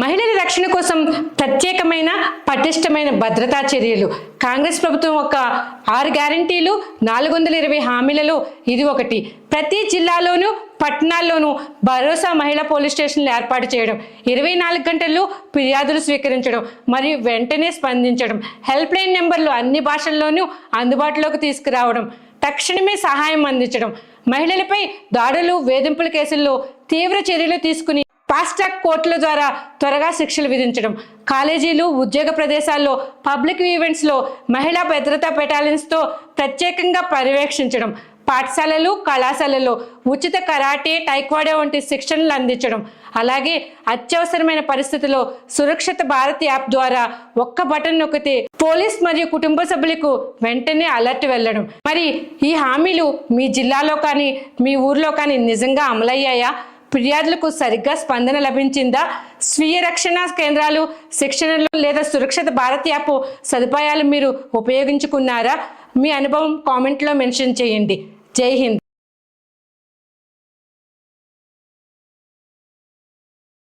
మహిళల రక్షణ కోసం ప్రత్యేకమైన పటిష్టమైన భద్రతా చర్యలు. కాంగ్రెస్ ప్రభుత్వం ఒక ఆరు గ్యారంటీలు నాలుగు వందల ఇరవై హామీలలో ఇది ఒకటి. ప్రతి జిల్లాలోనూ పట్టణాల్లోనూ భరోసా మహిళా పోలీస్ స్టేషన్లు ఏర్పాటు చేయడం ఇరవై నాలుగు గంటల్లో ఫిర్యాదులు స్వీకరించడం మరియు వెంటనే స్పందించడం హెల్ప్ లైన్ నెంబర్లు అన్ని భాషల్లోనూ అందుబాటులోకి తీసుకురావడం తక్షణమే సహాయం అందించడం మహిళలపై దాడులు వేధింపుల కేసుల్లో తీవ్ర చర్యలు తీసుకుని ఫాస్ట్ ట్రాక్ కోర్టుల ద్వారా త్వరగా శిక్షలు విధించడం. కాలేజీలు ఉద్యోగ ప్రదేశాల్లో పబ్లిక్ ఈవెంట్స్లో మహిళా భద్రతా బెటాలియన్స్తో ప్రత్యేకంగా పర్యవేక్షించడం. పాఠశాలలు కళాశాలల్లో ఉచిత కరాటే టైక్వాడో వంటి శిక్షణలు అందించడం. అలాగే అత్యవసరమైన పరిస్థితుల్లో సురక్షిత భారత్ యాప్ ద్వారా ఒక్క బటన్ నొక్కితే పోలీస్ మరియు కుటుంబ సభ్యులకు వెంటనే అలర్ట్ వెళ్ళడం. మరి ఈ హామీలు మీ జిల్లాలో కానీ మీ ఊర్లో కానీ నిజంగా అమలయ్యాయా? ఫిర్యాదులకు సరిగ్గా స్పందన లభించిందా? స్వీయ రక్షణ కేంద్రాలు శిక్షణలు లేదా సురక్షిత భారత్ యాప్ సదుపాయాలు మీరు ఉపయోగించుకున్నారా? మీ అనుభవం కామెంట్లో మెన్షన్ చేయండి. జై హింద్.